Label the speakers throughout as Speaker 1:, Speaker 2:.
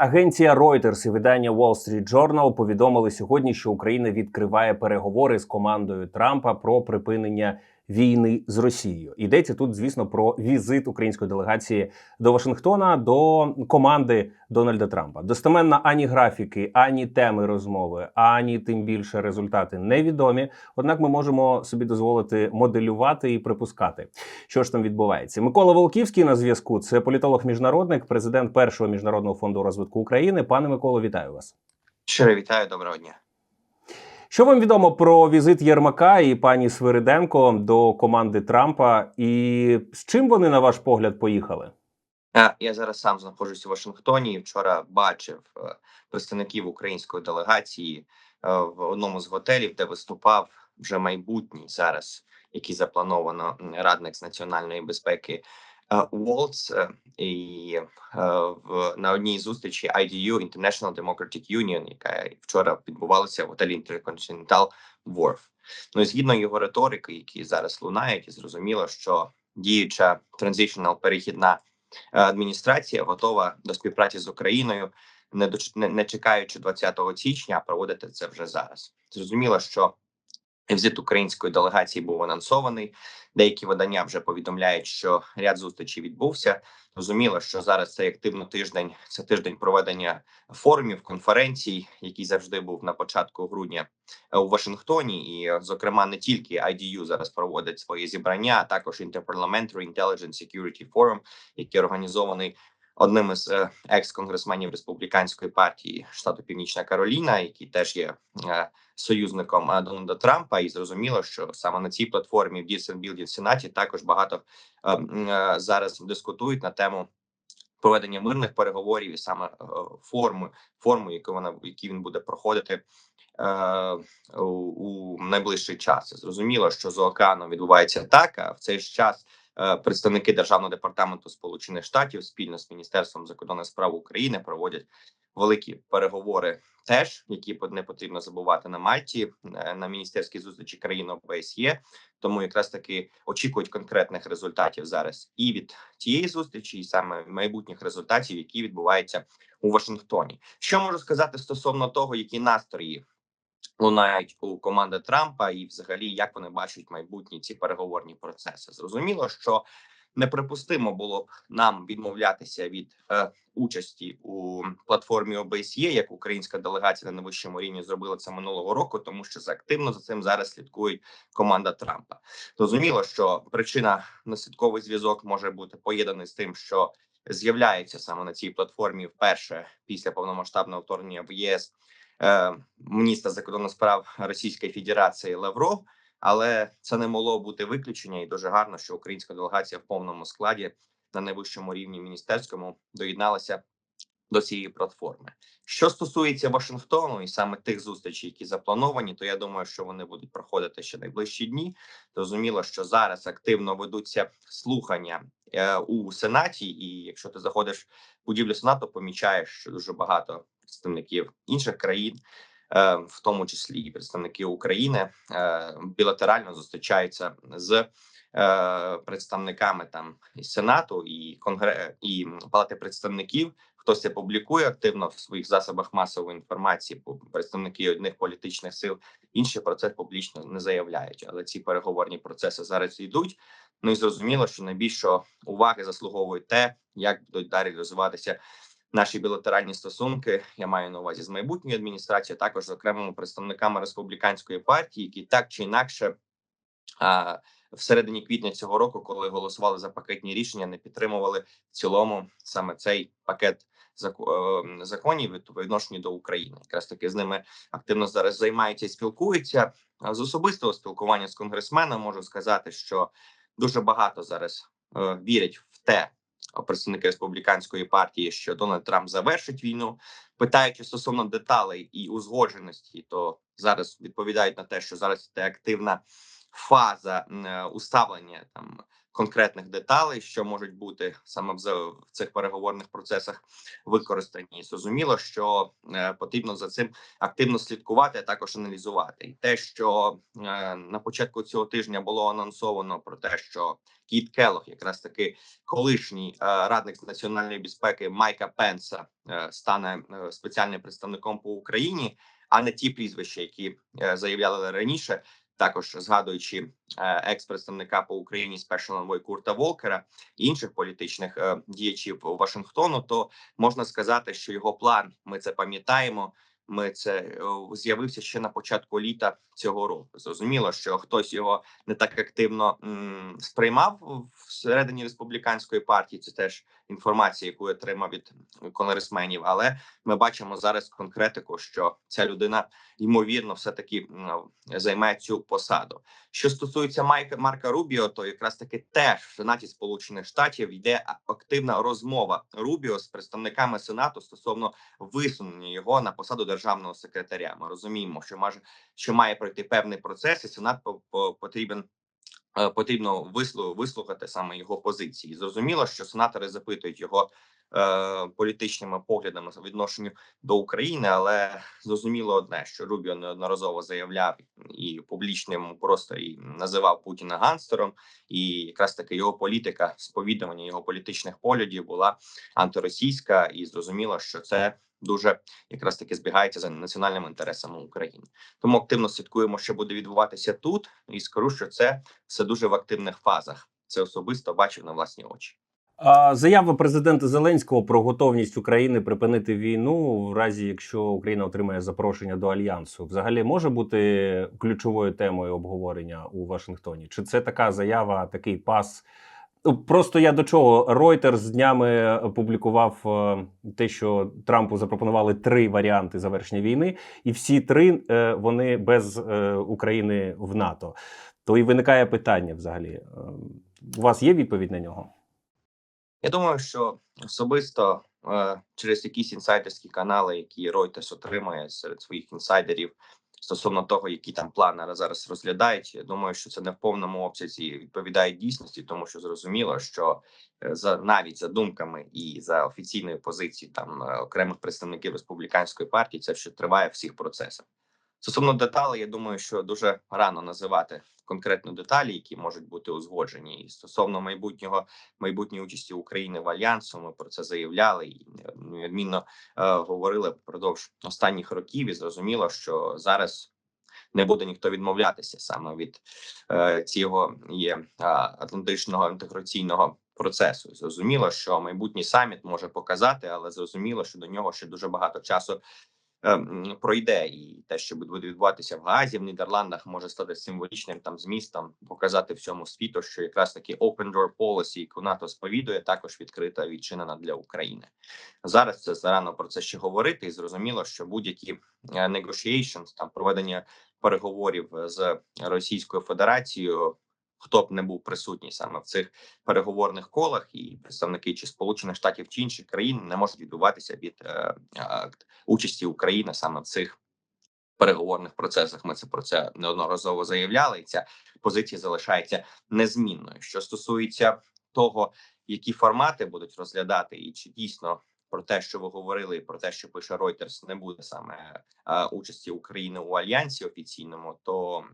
Speaker 1: Агенція Reuters і видання Wall Street Journal повідомили сьогодні, що Україна відкриває переговори з командою Трампа про припинення війни з Росією. Йдеться тут, звісно, про візит української делегації до Вашингтона до команди Дональда Трампа. Достеменно ані графіки, ані теми розмови, ані тим більше результати невідомі. Однак ми можемо собі дозволити моделювати і припускати, що ж там відбувається. Микола Волківський на зв'язку. Це політолог-міжнародник, президент першого міжнародного фонду розвитку України. Пане Миколо, вітаю вас.
Speaker 2: Щиро вітаю, доброго дня.
Speaker 1: Що вам відомо про візит Єрмака і пані Свириденко до команди Трампа, і з чим вони, на ваш погляд, поїхали?
Speaker 2: Я зараз сам знаходжусь у Вашингтоні. Вчора бачив е, представників української делегації е, в одному з готелів, де виступав вже майбутній зараз, який заплановано радник з національної безпеки е, Уолтс. Е, І е, в на одній зустрічі IDU International Democratic Union, яка вчора відбувалася в готелі Intercontinental Wharf. Ну і згідно його риторики, які зараз лунають, і зрозуміло, що діюча транзишнл перехідна е, адміністрація готова до співпраці з Україною, не доч- не, не чекаючи 20 січня, а проводити це вже зараз. Зрозуміло, що візит української делегації був анонсований. Деякі видання вже повідомляють, що ряд зустрічей відбувся. Зрозуміло, що зараз цей активно тиждень це тиждень проведення форумів, конференцій, який завжди був на початку грудня у Вашингтоні, і зокрема не тільки IDU зараз проводить свої зібрання, а також Interparliamentary Intelligence Security Forum, який організований одним із е, екс-конгресменів республіканської партії штату Північна Кароліна, який теж є е, союзником е, Дональда Трампа, і зрозуміло, що саме на цій платформі в Дісенбілді в Сенаті також багато зараз дискутують на тему. Проведення мирних переговорів і саме форми, форму, яку вона які він буде проходити е, у, у найближчий час. Зрозуміло, що за океаном відбувається атака. В цей час представники державного департаменту Сполучених Штатів спільно з міністерством закордонних справ України проводять великі переговори, теж які не потрібно забувати на Мальті е, на міністерській зустрічі країн ОБСЄ. Тому якраз таки очікують конкретних результатів зараз і від тієї зустрічі, і саме майбутніх результатів, які відбуваються у Вашингтоні. Що можу сказати стосовно того, які настрої лунають у команди Трампа, і взагалі як вони бачать майбутні ці переговорні процеси? Зрозуміло, що неприпустимо було б нам відмовлятися від е, участі у платформі ОБСЄ, як українська делегація на найвищому рівні зробила це минулого року, тому що за активно за цим зараз слідкують команда Трампа. Зрозуміло, що причина наслідковий зв'язок може бути поєднаний з тим, що з'являється саме на цій платформі вперше після повномасштабного вторгнення в ЄС е, міністр закордонних справ Російської Федерації Лавров. Але це не могло бути виключення, і дуже гарно, що українська делегація в повному складі на найвищому рівні міністерському доєдналася до цієї платформи. Що стосується Вашингтону і саме тих зустрічей, які заплановані, то я думаю, що вони будуть проходити ще найближчі дні. Зрозуміло, що зараз активно ведуться слухання е, у сенаті, і якщо ти заходиш в будівлю сенату, помічаєш, що дуже багато представників інших країн, е, в тому числі і представники України, е, білатерально зустрічаються з е, представниками там і сенату і конгре і палати представників. Хтось це публікує активно в своїх засобах масової інформації. Представники одних політичних сил, інші про це публічно не заявляють. Але ці переговорні процеси зараз йдуть. Ну і зрозуміло, що найбільше уваги заслуговує те, як будуть далі розвиватися наші білатеральні стосунки. Я маю на увазі з майбутньою адміністрацією, також з окремими представниками республіканської партії, які так чи інакше. А в середині квітня цього року, коли голосували за пакетні рішення, не підтримували в цілому саме цей пакет е, законів по до України. Якраз таки з ними активно зараз займаються і спілкуються. З особистого спілкування з конгресменом можу сказати, що дуже багато зараз е, вірять в те, представники республіканської партії, що Дональд Трамп завершить війну. Питаючи стосовно деталей і узгодженості, то зараз відповідають на те, що зараз це активна фаза е, уставлення там конкретних деталей, що можуть бути саме в цих переговорних процесах використані. І Зрозуміло, що е, потрібно за цим активно слідкувати, а також аналізувати. І те, що е, на початку цього тижня було анонсовано про те, що Кіт Келлог, якраз таки колишній е, радник з національної безпеки Майка Пенса, стане спеціальним представником по Україні, а не ті прізвища, які заявляли раніше. Також згадуючи експредставника екс-представника по Україні Special Envoy Курта Волкера і інших політичних е, діячів Вашингтону, то можна сказати, що його план ми це пам'ятаємо. Ми це з'явився ще на початку літа цього року. Зрозуміло, що хтось його не так активно м, сприймав всередині республіканської партії. Це теж інформація, яку я отримав від конгресменів. Але ми бачимо зараз конкретику, що ця людина ймовірно все таки займе цю посаду. Що стосується Майка Марка Рубіо, то якраз таки теж в Сенаті Сполучених Штатів йде активна розмова Рубіо з представниками Сенату стосовно висунення його на посаду державного секретаря. Ми розуміємо, що може що має пройти певний процес, і сенат по- по- потрібен. е, Потрібно вислу- вислухати саме його позиції. Зрозуміло, що сенатори запитують його е, політичними поглядами по відношенню до України, але зрозуміло одне, що Рубіо неодноразово заявляв і в публічному просторі називав Путіна гангстером, і якраз таки його політика сповідування його політичних поглядів була антиросійська, і зрозуміло, що це дуже якраз таки збігається за національними інтересами України. Тому активно слідкуємо, що буде відбуватися тут, і скажу, що це все дуже в активних фазах. Це особисто бачив на власні очі.
Speaker 1: Заява президента Зеленського про готовність України припинити війну в разі, якщо Україна отримає запрошення до альянсу, взагалі може бути ключовою темою обговорення у Вашингтоні? Чи це така заява, такий пас? Просто я до чого Reuters з днями публікував е, те, що Трампу запропонували три варіанти завершення війни, і всі три е, вони без е, України в НАТО. То і виникає питання взагалі. У вас є відповідь на нього?
Speaker 2: Я думаю, що особисто через якісь інсайдерські канали, які Reuters отримує серед своїх інсайдерів стосовно того, які там плани зараз розглядають. Я думаю, що це не в повному обсязі відповідає дійсності, тому що зрозуміло, що е, за навіть за думками і за офіційною позицією там е, окремих представників республіканської партії, це ще триває всіх процесах. Стосовно деталей, я думаю, що дуже рано називати конкретні деталі, які можуть бути узгоджені, і стосовно майбутнього майбутньої участі України в альянсу. Ми про це заявляли і неодмінно е, говорили впродовж останніх років. І зрозуміло, що зараз не буде ніхто відмовлятися саме від е, цього є е, атлантичного інтеграційного процесу. Зрозуміло, що майбутній саміт може показати, але зрозуміло, що до нього ще дуже багато часу. Е, Пройде і те, що буде відбуватися в Гаазі, в Нідерландах, може стати символічним там змістом, показати всьому світу, що якраз таки open door policy, яку НАТО сповідує, також відкрита відчинена для України. Зараз це зарано про це ще говорити, і зрозуміло, що будь-які е, negotiations, там проведення переговорів з Російською Федерацією. Хто б не був присутній саме в цих переговорних колах, і представники чи Сполучених Штатів чи інших країн не можуть відбуватися від е, е, участі України саме в цих переговорних процесах. Ми це про це неодноразово заявляли, і ця позиція залишається незмінною. Що стосується того, які формати будуть розглядати, і чи дійсно про те, що ви говорили, і про те, що пише Reuters, не буде саме е, участі України у альянсі офіційному, то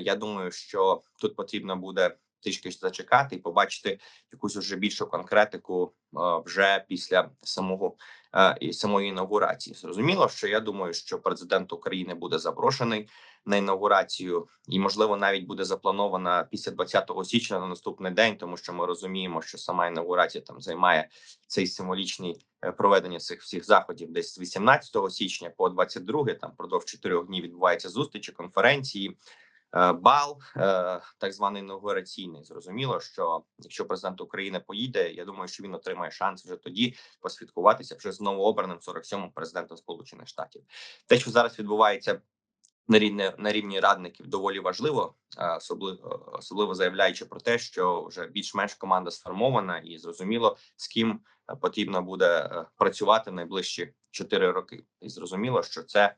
Speaker 2: я думаю, що тут потрібно буде трішки зачекати і побачити якусь уже більшу конкретику е, вже після самого е, і самої інаугурації. Зрозуміло, що я думаю, що президент України буде запрошений на інаугурацію, і можливо навіть буде запланована після 20 січня на наступний день, тому що ми розуміємо, що сама інаугурація там займає цей символічний е, проведення цих всіх заходів десь з 18 січня по 22, там продовж 4 днів відбуваються зустрічі, конференції. Е, Бал е, так званий інаугураційний. Зрозуміло, що якщо президент України поїде, я думаю, що він отримає шанс вже тоді посвяткуватися вже з новообраним 47-м президентом Сполучених Штатів. Те, що зараз відбувається на рівні на рівні радників, доволі важливо, особливо особливо заявляючи про те, що вже більш-менш команда сформована, і зрозуміло, з ким е, потрібно буде е, працювати найближчі 4 роки. І зрозуміло, що це е,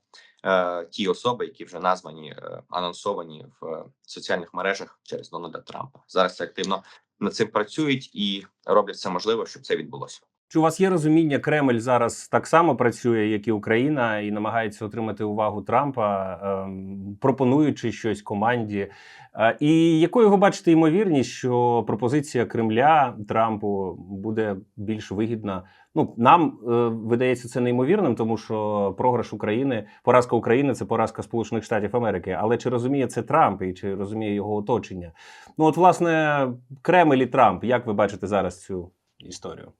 Speaker 2: ті особи, які вже названі е, анонсовані в е, соціальних мережах через Дональда Трампа. Зараз активно над цим працюють і роблять все можливе, щоб це відбулося.
Speaker 1: Чи у вас є розуміння, Кремль зараз так само працює, як і Україна, і намагається отримати увагу Трампа, ем, пропонуючи щось команді? Е, І якою ви бачите ймовірність, що пропозиція Кремля Трампу буде більш вигідна? Ну нам е, видається це неймовірним, тому що програш України, поразка України це поразка Сполучених Штатів Америки. Але чи розуміє це Трамп і чи розуміє його оточення? Ну от власне Кремль і Трамп, як ви бачите зараз цю історію?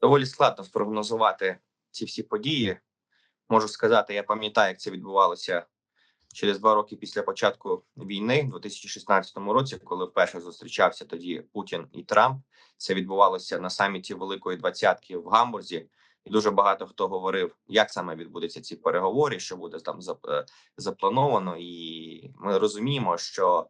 Speaker 2: доволі складно спрогнозувати ці всі події. Можу сказати, я пам'ятаю, як це відбувалося через два роки після початку війни, в 2016 році, коли вперше зустрічався тоді Путін і Трамп. Це відбувалося на саміті Великої Двадцятки в Гамбурзі. І дуже багато хто говорив, як саме відбудуться ці переговори, що буде там е, заплановано. І ми розуміємо, що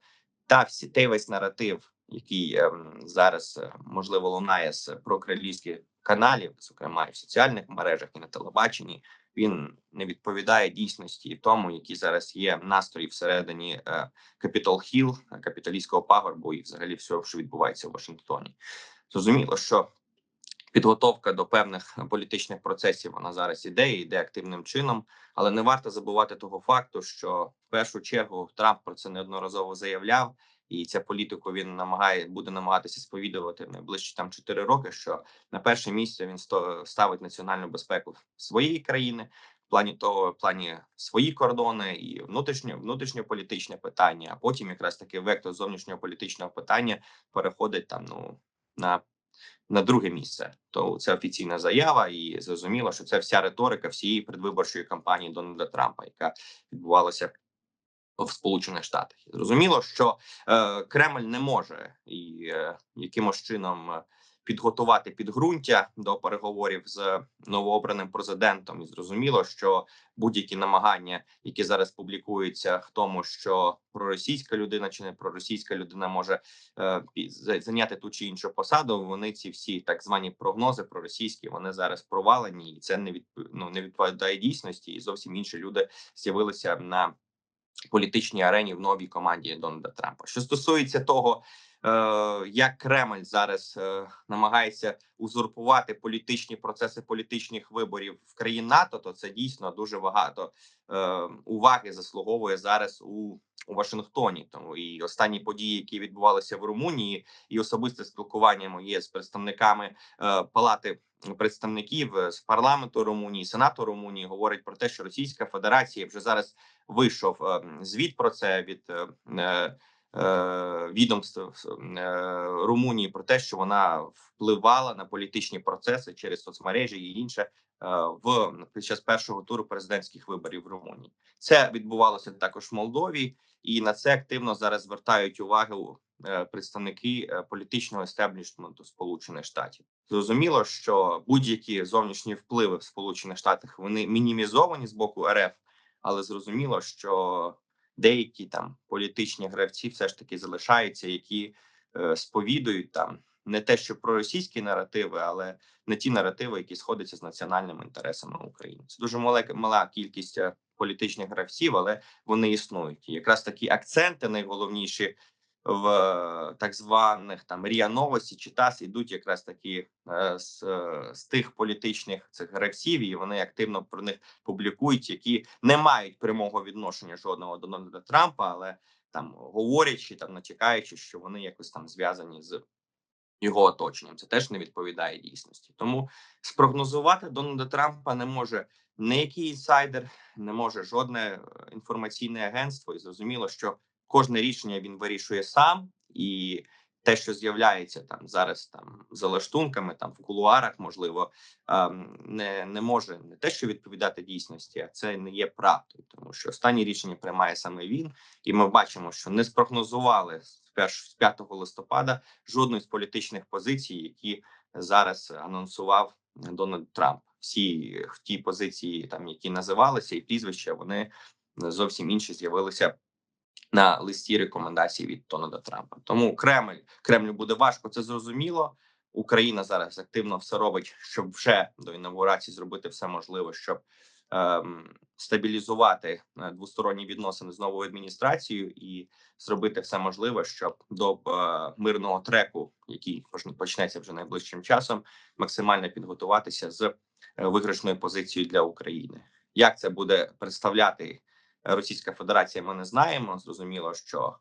Speaker 2: та всі той весь наратив, який ем, зараз е, можливо лунає з прокремлівських каналів, зокрема і в соціальних мережах, і на телебаченні, він не відповідає дійсності тому, які зараз є настрої всередині Капітол Хіл, капіталістського пагорбу, і взагалі всього, що відбувається в Вашингтоні. Зрозуміло, що підготовка до певних політичних процесів вона зараз іде і йде активним чином, але не варто забувати того факту, що в першу чергу Трамп про це неодноразово заявляв. І ця політику він намагає буде намагатися сповідувати найближчі там 4 роки. Що на перше місце він ставить національну безпеку своєї країни, в плані того, в плані свої кордони і внутрішньо внутрішньополітичне питання. А потім якраз таки вектор зовнішнього політичного питання переходить там ну на. На друге місце, то це офіційна заява, і зрозуміло, що це вся риторика всієї предвиборчої кампанії Дональда Трампа, яка відбувалася в Сполучених Штатах. Зрозуміло, що е, Кремль не може і е, якимось чином е, підготувати підґрунтя до переговорів з новообраним президентом. І зрозуміло, що будь-які намагання, які зараз публікуються, в тому, що проросійська людина чи не проросійська людина може е, зайняти ту чи іншу посаду. Вони ці всі так звані прогнози проросійські, вони зараз провалені, і це не від, ну, не відповідає дійсності. І зовсім інші люди з'явилися на політичній арені в новій команді Дональда Трампа. Що стосується того, е, як Кремль зараз е, намагається узурпувати політичні процеси політичних виборів в країн НАТО, то це дійсно дуже багато е, уваги заслуговує зараз у, у Вашингтоні. Тому і останні події, які відбувалися в Румунії, і особисте спілкування моє з представниками палати представників е, з парламенту Румунії, сенату Румунії говорить про те, що Російська Федерація вже зараз вийшов е, звіт про це від е, е, відомств Румунії про те, що вона впливала на політичні процеси через соцмережі і інше в під час першого туру президентських виборів в Румунії. Це відбувалося також в Молдові, і на це активно зараз звертають увагу представники політичного естеблішменту Сполучених Штатів. Зрозуміло, що будь-які зовнішні впливи в Сполучених Штатах вони мінімізовані з боку РФ, але зрозуміло, що деякі там політичні гравці все ж таки залишаються, які е, сповідують там не те, що про російські наративи, але не ті наративи, які сходяться з національними інтересами України. Це дуже мала, мала кількість е, політичних гравців, але вони існують. І якраз такі акценти найголовніші в е, так званих там Ріа Новості чи ТАСС ідуть якраз такі з, е, з тих політичних цих гравців, і вони активно про них публікують, які не мають прямого відношення жодного до Дональда Трампа, але там говорячи, там натякаючи, що вони якось там зв'язані з його оточенням. Це теж не відповідає дійсності. Тому спрогнозувати Дональда Трампа не може ніякий інсайдер, не може жодне е, інформаційне агентство, і зрозуміло, що кожне рішення він вирішує сам, і те, що з'являється там зараз, там за лаштунками, там в кулуарах, можливо, ем, не, не може не те, що відповідати дійсності, а це не є правдою, тому що останні рішення приймає саме він, і ми бачимо, що не спрогнозували з перш- з 5 листопада жодної з політичних позицій, які зараз анонсував Дональд Трамп. Всі ті позиції, там які називалися, і прізвища, вони зовсім інші з'явилися на листі рекомендацій від Дональда Трампа. Тому Кремль Кремлю буде важко це зрозуміло. Україна зараз активно все робить, щоб вже до інаугурації зробити все можливе, щоб ем, стабілізувати е, двосторонні відносини з новою адміністрацією і зробити все можливе, щоб до е, мирного треку, який поч- почнеться вже найближчим часом, максимально підготуватися з е, виграшною позицією для України. Як це буде представляти Російська Федерація? Ми не знаємо. Зрозуміло, що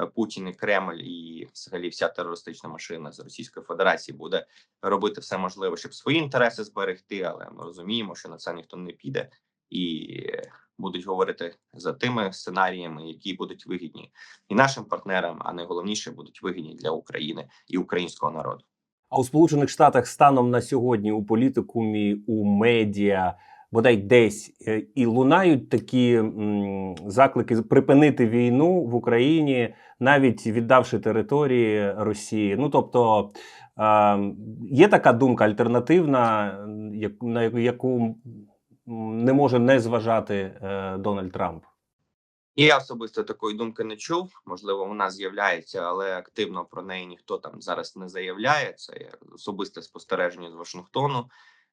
Speaker 2: е, Путін і Кремль і взагалі вся терористична машина з Російської Федерації буде робити все можливе, щоб свої інтереси зберегти, але ми розуміємо, що на це ніхто не піде і будуть говорити за тими сценаріями, які будуть вигідні і нашим партнерам, а найголовніше будуть вигідні для України і українського народу.
Speaker 1: А у Сполучених Штатах станом на сьогодні у політикумі, у медіа, бодай десь е, і лунають такі заклики припинити війну в Україні, навіть віддавши території Росії. Ну тобто є така думка альтернативна, на яку не може не зважати е, Дональд Трамп.
Speaker 2: Я особисто такої думки не чув. Можливо, вона з'являється, але активно про неї ніхто там зараз не заявляє. Це особисте спостереження з Вашингтону.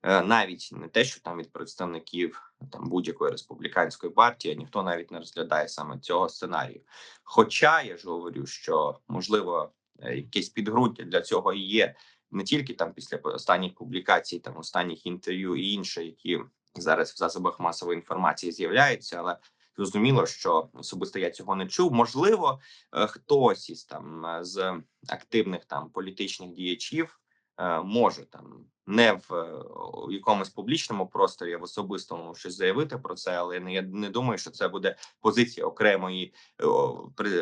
Speaker 2: Е, Навіть не те, що там від представників там будь-якої республіканської партії, ніхто навіть не розглядає саме цього сценарію. Хоча я ж говорю, що можливо е, якесь підґрунтя для цього і є не тільки там після останніх публікацій, там останніх інтерв'ю і інше, які зараз в засобах масової інформації з'являються, але Зрозуміло, що особисто я цього не чув. Можливо, е, хтось із там е, з активних там політичних діячів е, може там не в е, якомусь публічному просторі, а в особистому щось заявити про це, але я не думаю, що це буде позиція окремої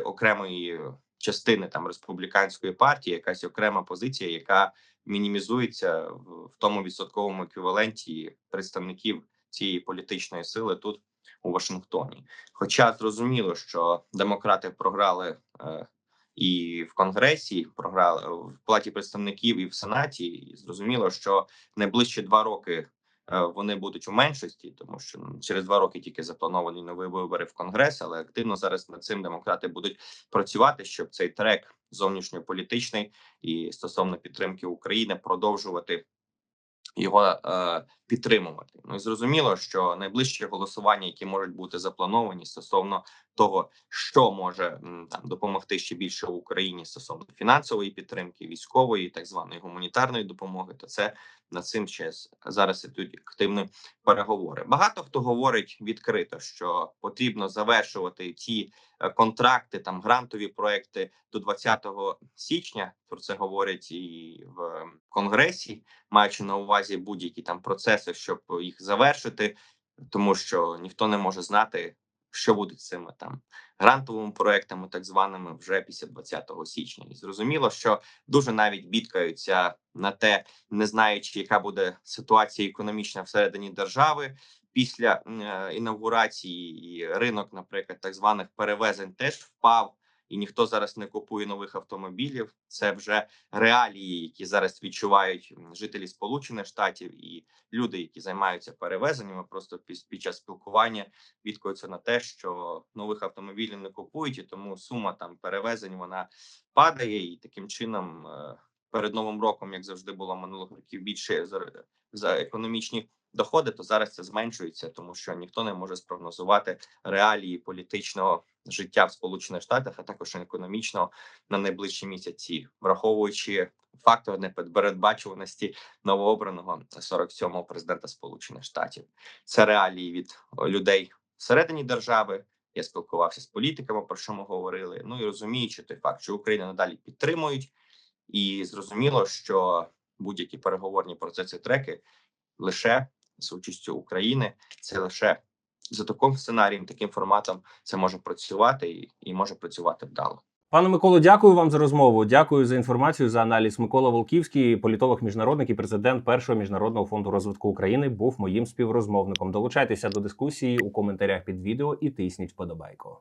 Speaker 2: окремої частини там республіканської партії, якась окрема позиція, яка мінімізується в, в тому відсотковому еквіваленті представників цієї політичної сили тут у Вашингтоні. Хоча зрозуміло, що демократи програли е, і в Конгресі, програли в палаті представників і в Сенаті. І зрозуміло, що найближчі два роки е, вони будуть у меншості, тому що через два роки тільки заплановані нові вибори в Конгрес, але активно зараз над цим демократи будуть працювати, щоб цей трек зовнішньополітичний і стосовно підтримки України продовжувати його е, підтримувати. Ну і зрозуміло, що найближчі голосування, які можуть бути заплановані стосовно того, що може там допомогти ще більше Україні стосовно фінансової підтримки, військової, так званої гуманітарної допомоги, то це над цим ще зараз ідуть активні переговори. Багато хто говорить відкрито, що потрібно завершувати ті е, контракти, там грантові проекти до 20 січня. Про це говорять і в конгресі маючи на увазі будь-які там процеси, щоб їх завершити, тому що ніхто не може знати, що буде з цими там грантовими проектами, так званими, вже після 20 січня. І зрозуміло, що дуже навіть бідкаються на те, не знаючи, яка буде ситуація економічна всередині держави. Після е, інавгурації і ринок, наприклад, так званих перевезень теж впав, і ніхто зараз не купує нових автомобілів. Це вже реалії, які зараз відчувають жителі Сполучених Штатів і люди, які займаються перевезеннями, просто під, час спілкування відкуються на те, що нових автомобілів не купують, і тому сума там перевезень вона падає, і таким чином е, перед новим роком, як завжди було минулих років, більше за економічні доходи, то зараз це зменшується, тому що ніхто не може спрогнозувати реалії політичного життя в Сполучених Штатах, а також економічного на найближчі місяці, враховуючи фактор непередбачуваності новообраного 47-го президента Сполучених Штатів. Це реалії від людей всередині держави. Я спілкувався з політиками, про що ми говорили. Ну і розуміючи той факт, що Україну надалі підтримують, і зрозуміло, що будь-які переговорні процеси треки лише з участю України, це лише за таким сценарієм, таким форматом це може працювати і, і може працювати вдало.
Speaker 1: Пане Миколо, дякую вам за розмову. Дякую за інформацію за аналіз. Микола Волківський, політолог, міжнародник і президент першого міжнародного фонду розвитку України, був моїм співрозмовником. Долучайтеся до дискусії у коментарях під відео і тисніть вподобайку.